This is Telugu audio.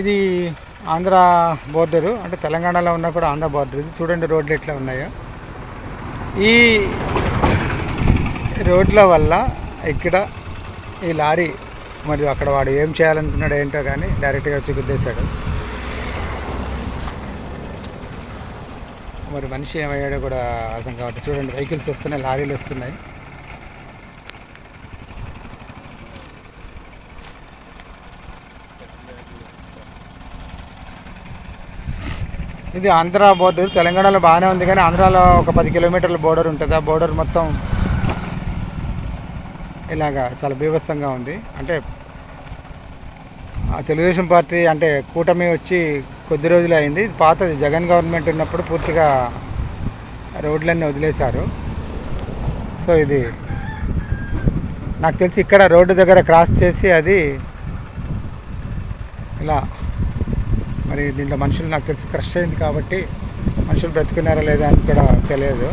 ఇది ఆంధ్ర బోర్డరు అంటే తెలంగాణలో ఉన్న కూడా ఆంధ్ర బోర్డర్. ఇది చూడండి రోడ్లు ఎట్లా ఉన్నాయో. ఈ రోడ్ల వల్ల ఇక్కడ ఈ లారీ మరియు అక్కడ వాడు ఏం చేయాలనుకున్నాడు ఏంటో కానీ డైరెక్ట్గా వచ్చి గుద్దేశాడు. మరి మనిషి ఏమయ్యాడో కూడా అర్థం కాబట్టి చూడండి వెహికల్స్ వస్తున్నాయి లారీలు వస్తున్నాయి. ఇది ఆంధ్ర బోర్డర్ తెలంగాణలో బాగానే ఉంది కానీ ఆంధ్రాలో ఒక పది కిలోమీటర్ల బోర్డర్ ఉంటుంది. ఆ బోర్డర్ మొత్తం ఇలాగా చాలా బీభత్సంగా ఉంది. అంటే ఆ తెలుగుదేశం పార్టీ అంటే కూటమి వచ్చి కొద్ది రోజులు అయింది. ఇది పాతది. జగన్ గవర్నమెంట్ ఉన్నప్పుడు పూర్తిగా రోడ్లన్నీ వదిలేశారు. సో ఇది నాకు తెలిసి ఇక్కడ రోడ్డు దగ్గర క్రాస్ చేసి అది ఇలా మరి దీంట్లో మనుషులు నాకు తెలిసి క్రష్ అయింది కాబట్టి మనుషులు బ్రతుకున్నారా లేదా అని కూడా తెలియదు.